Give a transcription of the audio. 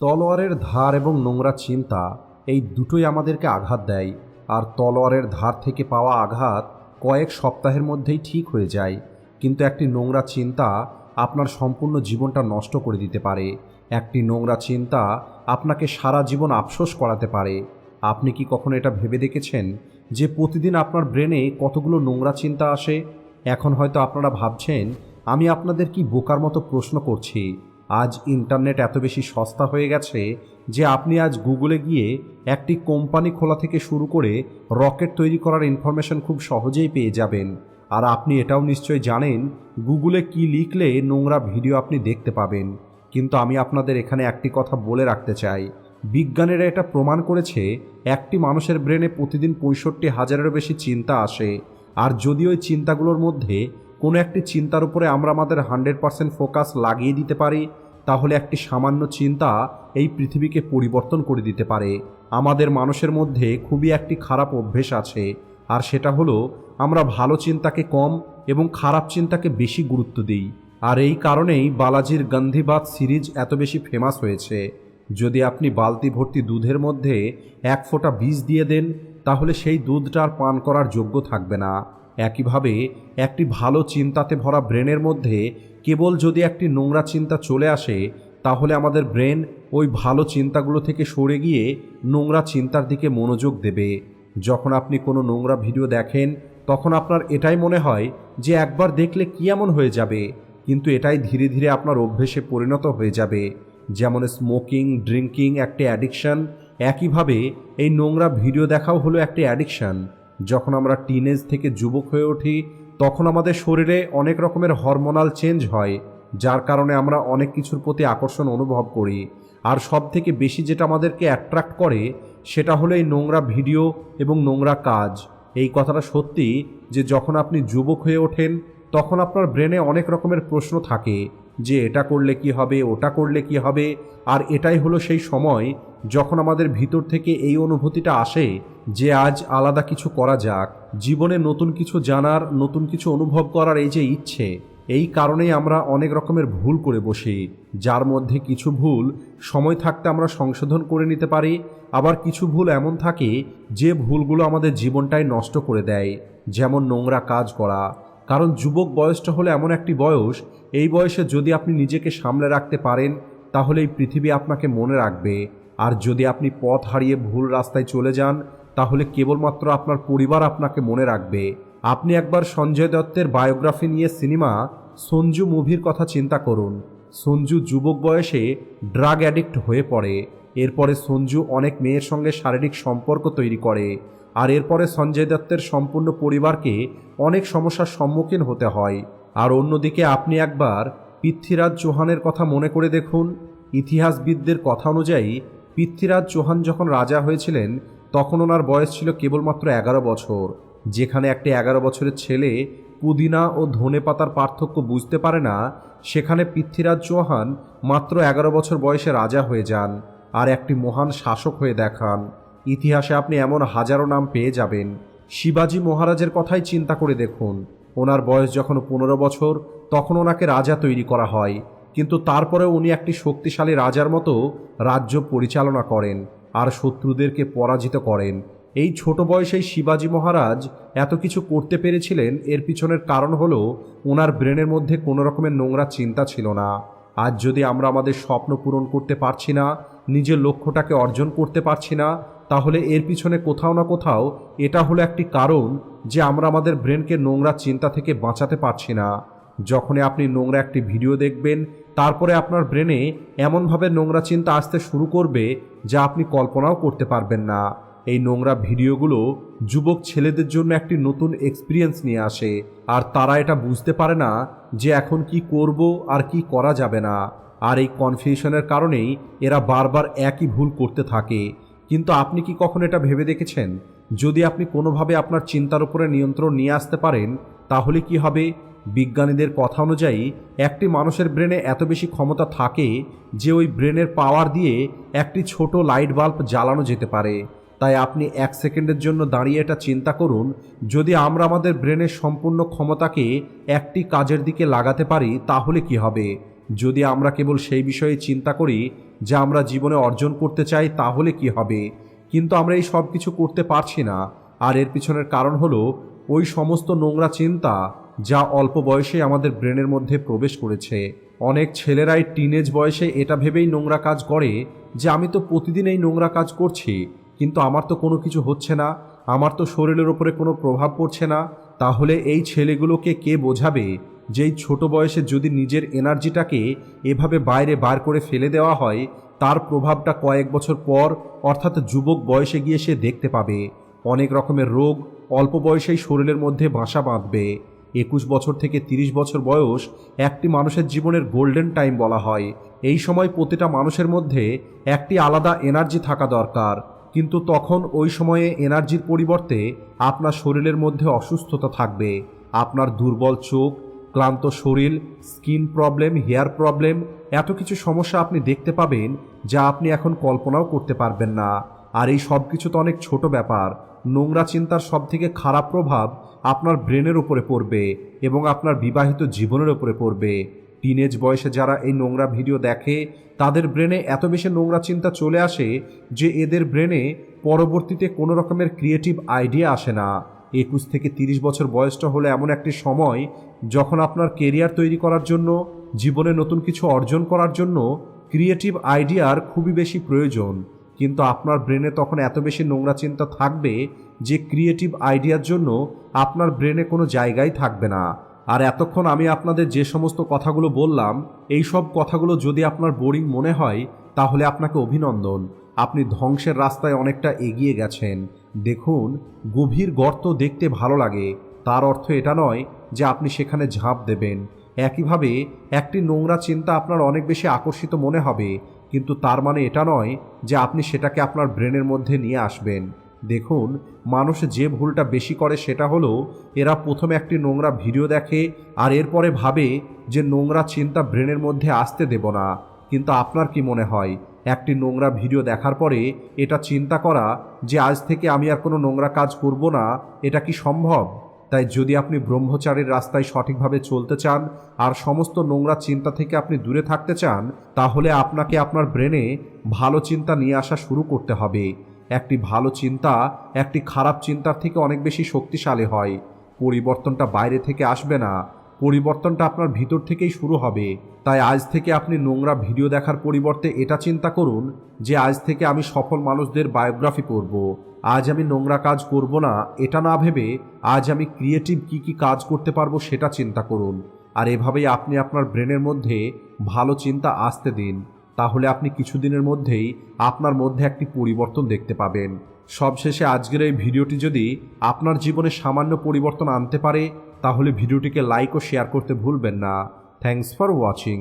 তলোয়ারের ধার এবং নোংরা চিন্তা এই দুটোই আমাদেরকে আঘাত দেয়, আর তলোয়ারের ধার থেকে পাওয়া আঘাত কয়েক সপ্তাহের মধ্যেই ঠিক হয়ে যায়, কিন্তু একটি নোংরা চিন্তা আপনার সম্পূর্ণ জীবনটা নষ্ট করে দিতে পারে, একটি নোংরা চিন্তা আপনাকে সারা জীবন আফসোস করাতে পারে। আপনি কি কখনো এটা ভেবে দেখেছেন যে প্রতিদিন আপনার ব্রেনে কতগুলো নোংরা চিন্তা আসে? এখন হয়তো আপনারা ভাবছেন, আমি আপনাদের কি বোকার মতো প্রশ্ন করছি। আজ ইন্টারনেট এত বেশি সস্তা হয়ে গেছে যে আপনি আজ গুগলে গিয়ে একটি কোম্পানি খোলা থেকে শুরু করে রকেট তৈরি করার ইনফরমেশন খুব সহজেই পেয়ে যাবেন। আর আপনি এটাও নিশ্চয় জানেন, গুগলে কি লিখলে নোংরা ভিডিও আপনি দেখতে পাবেন। কিন্তু আমি আপনাদের এখানে একটি কথা বলে রাখতে চাই। বিজ্ঞানীরা এটা প্রমাণ করেছে, একটি মানুষের ব্রেনে প্রতিদিন পঁয়ষট্টি হাজারেরও বেশি চিন্তা আসে। আর যদি ওই চিন্তাগুলোর মধ্যে কোনো একটি চিন্তার উপরে আমরা আমাদের হান্ড্রেড পারসেন্ট ফোকাস লাগিয়ে দিতে পারি, তাহলে একটি সামান্য চিন্তা এই পৃথিবীকে পরিবর্তন করে দিতে পারে। আমাদের মানুষের মধ্যে খুবই একটি খারাপ অভ্যেস আছে, আর সেটা হলো আমরা ভালো চিন্তাকে কম এবং খারাপ চিন্তাকে বেশি গুরুত্ব দিই। আর এই কারণেই বালাজির গন্ধিবাদ সিরিজ এত বেশি ফেমাস হয়েছে। যদি আপনি বালতি ভর্তি দুধের মধ্যে এক ফোঁটা বীজ দিয়ে দেন, তাহলে সেই দুধটা আর পান করার যোগ্য থাকবে না। একইভাবে একটি ভালো চিন্তাতে ভরা ব্রেনের মধ্যে কেবল যদি একটি নোংরা চিন্তা চলে আসে, তাহলে আমাদের ব্রেন ওই ভালো চিন্তাগুলো থেকে সরে গিয়ে নোংরা চিন্তার দিকে মনোযোগ দেবে। যখন আপনি কোনো নোংরা ভিডিও দেখেন, তখন আপনার এটাই মনে হয় যে একবার দেখলে কি এমন হয়ে যাবে, কিন্তু এটাই ধীরে ধীরে আপনার অভ্যেসে পরিণত হয়ে যাবে। যেমন স্মোকিং ড্রিঙ্কিং একটি অ্যাডিকশান, একইভাবে এই নোংরা ভিডিও দেখাও হলো একটি অ্যাডিকশান। যখন আমরা টিনেজ থেকে যুবক হয়ে উঠি, তখন আমাদের শরীরে অনেক রকমের হরমোনাল চেঞ্জ হয়, যার কারণে আমরা অনেক কিছুর প্রতি আকর্ষণ অনুভব করি। আর সব থেকে বেশি যেটা আমাদেরকে অ্যাট্রাক্ট করে, সেটা হলো এই নোংরা ভিডিও এবং নোংরা কাজ। এই কথাটা সত্যি যে যখন আপনি যুবক হয়ে ওঠেন, তখন আপনার ব্রেনে অনেক রকমের প্রশ্ন থাকে, যে এটা করলে কি হবে, ওটা করলে কি হবে? আর এটাই হলো সেই সময় যখন আমাদের ভিতর থেকে এই অনুভূতিটা আসে যে আজ আলাদা কিছু করা যাক, জীবনে নতুন কিছু জানার, নতুন কিছু অনুভব করার এই যে ইচ্ছে, এই কারণেই আমরা অনেক রকমের ভুল করে বসি। যার মধ্যে কিছু ভুল সময় থাকতে আমরা সংশোধন করে নিতে পারি, আবার কিছু ভুল এমন থাকে যে ভুলগুলো আমাদের জীবনটাই নষ্ট করে দেয়, যেমন নোংরা কাজ করা। কারণ যুবক বয়সটা হলো এমন একটি বয়স, এই বয়সে যদি আপনি নিজেকে সামলে রাখতে পারেন, তাহলে এই পৃথিবী আপনাকে মনে রাখবে। আর যদি আপনি পথ হারিয়ে ভুল রাস্তায় চলে যান তাহলে কেবলমাত্র আপনার পরিবার আপনাকে মনে রাখবে। আপনি একবার সঞ্জয় দত্তের বায়োগ্রাফি নিয়ে সিনেমা সঞ্জু মুভির কথা চিন্তা করুন। সঞ্জু যুবক বয়সে ড্রাগ অ্যাডিক্ট হয়ে পড়ে। এরপরে সঞ্জু অনেক মেয়ের সঙ্গে শারীরিক সম্পর্ক তৈরি করে। আর এরপরে সঞ্জয় দত্তের সম্পূর্ণ পরিবারকে অনেক সমস্যার সম্মুখীন হতে হয়। আর অন্যদিকে আপনি একবার পৃথ্বীরাজ চৌহানের কথা মনে করে দেখুন। ইতিহাসবিদদের কথা অনুযায়ী পৃথ্বীরাজ চৌহান যখন রাজা হয়েছিলেন তখন ওনার বয়স ছিল কেবলমাত্র এগারো বছর, যেখানে একটি এগারো বছরের ছেলে পুদিনা ও ধনে পাতার পার্থক্য বুঝতে পারে না, সেখানে পৃথ্বীরাজ চৌহান মাত্র এগারো বছর বয়সে রাজা হয়ে যান আর একটি মহান শাসক হয়ে দেখান। ইতিহাসে আপনি এমন হাজারো নাম পেয়ে যাবেন। শিবাজি মহারাজের কথাই চিন্তা করে দেখুন। ওনার বয়স যখন পনেরো বছর, তখন ওনাকে রাজা তৈরি করা হয়। কিন্তু তারপরেও উনি একটি শক্তিশালী রাজার মতো রাজ্য পরিচালনা করেন। আর শত্রুদেরকে পরাজিত করেন। এই ছোট বয়সেই শিবাজি মহারাজ এত কিছু করতে পেরেছিলেন, এর পিছনের কারণ হলো ওনার ব্রেনের মধ্যে কোনো রকমের নোংরা চিন্তা ছিল না। আজ যদি আমরা আমাদের স্বপ্ন পূরণ করতে পারছি না, নিজের লক্ষ্যটাকে অর্জন করতে পারছি না, তাহলে এর পিছনে কোথাও না কোথাও এটা হলো একটি কারণ যে আমরা আমাদের ব্রেনকে নোংরা চিন্তা থেকে বাঁচাতে পারছি না। যখনই আপনি নোংরা একটি ভিডিও দেখবেন, তারপরে আপনার ব্রেনে এমনভাবে নোংরা চিন্তা আসতে শুরু করবে যা আপনি কল্পনাও করতে পারবেন না। এই নোংরা ভিডিওগুলো যুবক ছেলেদের জন্য একটি নতুন এক্সপিরিয়েন্স নিয়ে আসে, আর তারা এটা বুঝতে পারে না যে এখন কি করব আর কি করা যাবে না। আর এই কনফিউশনের কারণেই এরা বারবার একই ভুল করতে থাকে। কিন্তু আপনি কি কখন এটা ভেবে দেখেছেন? যদি আপনি কোনোভাবে আপনার চিন্তার উপরে নিয়ন্ত্রণ নিয়ে আসতে পারেন, তাহলে কি হবে? বিজ্ঞানীদের কথা অনুযায়ী, একটি মানুষের ব্রেনে এত বেশি ক্ষমতা থাকে যে ওই ব্রেনের পাওয়ার দিয়ে একটি ছোট লাইট বাল্ব জ্বালানো যেতে পারে। তাই আপনি এক সেকেন্ডের জন্য দাঁড়িয়ে এটা চিন্তা করুন, যদি আমরা আমাদের ব্রেনের সম্পূর্ণ ক্ষমতাকে একটি কাজের দিকে লাগাতে পারি, তাহলে কি হবে? যদি আমরা কেবল সেই বিষয়ে চিন্তা করি যা আমরা জীবনে অর্জন করতে চাই, তাহলে কি হবে? কিন্তু আমরা এই সব কিছু করতে পারছি না। আর এর পিছনের কারণ হলো, ওই সমস্ত নোংরা চিন্তা যা অল্প বয়সে আমাদের ব্রেনের মধ্যে প্রবেশ করেছে। অনেক ছেলেরাই টিনেজ বয়সে এটা ভেবেই নোংরা কাজ করে যে আমি তো প্রতিদিন এই নোংরা কাজ করছি, কিন্তু আমার তো কোনো কিছু হচ্ছে না, আমার তো শরীরের ওপরে কোনো প্রভাব পড়ছে না, তাহলে এই ছেলেগুলোকে কে বোঝাবে যেই ছোট বয়সে যদি নিজের এনার্জিটাকে এভাবে বাইরে বার করে ফেলে দেওয়া হয়, তার প্রভাবটা কয়েক বছর পর অর্থাৎ যুবক বয়সে গিয়ে সে দেখতে পাবে। অনেক রকমের রোগ অল্প বয়সেই শরীরের মধ্যে বাসা বাঁধবে। একুশ বছর থেকে তিরিশ বছর বয়স একটি মানুষের জীবনের গোল্ডেন টাইম বলা হয়। এই সময় প্রতিটা মানুষের মধ্যে একটি আলাদা এনার্জি থাকা দরকার। কিন্তু তখন ওই সময়ে এনার্জির পরিবর্তে আপনার শরীরের মধ্যে অসুস্থতা থাকবে। আপনার দুর্বল চোখ, ক্লান্ত শরীর, স্কিন প্রবলেম, হেয়ার প্রবলেম, এত কিছু সমস্যা আপনি দেখতে পাবেন যা আপনি এখন কল্পনাও করতে পারবেন না। আর এই সব কিছু তো অনেক ছোট ব্যাপার। নোংরা চিন্তার সব থেকে খারাপ প্রভাব আপনার ব্রেনের উপরে পড়বে এবং আপনার বিবাহিত জীবনের উপরে পড়বে। টিনেজ বয়সে যারা এই নোংরা ভিডিও দেখে, তাদের ব্রেনে এত বেশি নোংরা চিন্তা চলে আসে যে এদের ব্রেনে পরবর্তীতে কোনো রকমের ক্রিয়েটিভ আইডিয়া আসে না। একুশ থেকে তিরিশ বছর বয়সটা হলো এমন একটি সময় যখন আপনার কেরিয়ার তৈরি করার জন্য, জীবনে নতুন কিছু অর্জন করার জন্য ক্রিয়েটিভ আইডিয়ার খুবই বেশি প্রয়োজন। কিন্তু আপনার ব্রেনে তখন এত বেশি নোংরা চিন্তা থাকবে যে ক্রিয়েটিভ আইডিয়ার জন্য আপনার ব্রেনে কোনো জায়গাই থাকবে না। আর এতক্ষণ আমি আপনাদের যে সমস্ত কথাগুলো বললাম, এই সব কথাগুলো যদি আপনার বোরিং মনে হয়, তাহলে আপনাকে অভিনন্দন। আপনি ধ্বংসের রাস্তায় অনেকটা এগিয়ে গেছেন। দেখুন, গভীর গর্ত দেখতে ভালো লাগে। তার অর্থ এটা নয় যে আপনি সেখানে ঝাঁপ দেবেন। একইভাবে, একটি নোংরা চিন্তা আপনার অনেক বেশি আকর্ষিত মনে হবে। কিন্তু তার মানে এটা নয় যে আপনি সেটাকে আপনার ব্রেনের মধ্যে নিয়ে আসবেন। দেখুন, মানুষ যে ভুলটা বেশি করে সেটা হলো, এরা প্রথমে একটি নোংরা ভিডিও দেখে আর এরপরে ভাবে যে নোংরা চিন্তা ব্রেনের মধ্যে আসতে দেব না। কিন্তু আপনার কি মনে হয়, একটি নোংরা ভিডিও দেখার পরে এটা চিন্তা করা যে আজ থেকে আমি আর কোনো নোংরা কাজ করব না, এটা কি সম্ভব? তাই যদি আপনি ব্রহ্মচারীর রাস্তায় সঠিকভাবে চলতে চান আর সমস্ত নোংরা চিন্তা থেকে আপনি দূরে থাকতে চান, তাহলে আপনাকে আপনার ব্রেনে ভালো চিন্তা নিয়ে আসা শুরু করতে হবে। একটি ভালো চিন্তা একটি খারাপ চিন্তার থেকে অনেক বেশি শক্তিশালী হয়। পরিবর্তনটা বাইরে থেকে আসবে না। পরিবর্তনটা আপনার ভিতর থেকেই শুরু হবে। তাই আজ থেকে আপনি নোংরা ভিডিও দেখার পরিবর্তে এটা চিন্তা করুন যে আজ থেকে আমি সফল মানুষদের বায়োগ্রাফি পড়ব আজ আমি নোংরা কাজ করব না, এটা না ভেবে আজ আমি ক্রিয়েটিভ কি কি কাজ করতে পারব সেটা চিন্তা করুন। আর এভাবেই আপনি আপনার ব্রেনের মধ্যে ভালো চিন্তা আসতে দিন। তাহলে আপনি কিছুদিনের মধ্যেই আপনার মধ্যে একটি পরিবর্তন দেখতে পাবেন। সবশেষে আজকের এই ভিডিওটি যদি আপনার জীবনে সামান্য পরিবর্তন আনতে পারে তাহলে ভিডিওটিকে লাইক ও শেয়ার করতে ভুলবেন না। Thanks for watching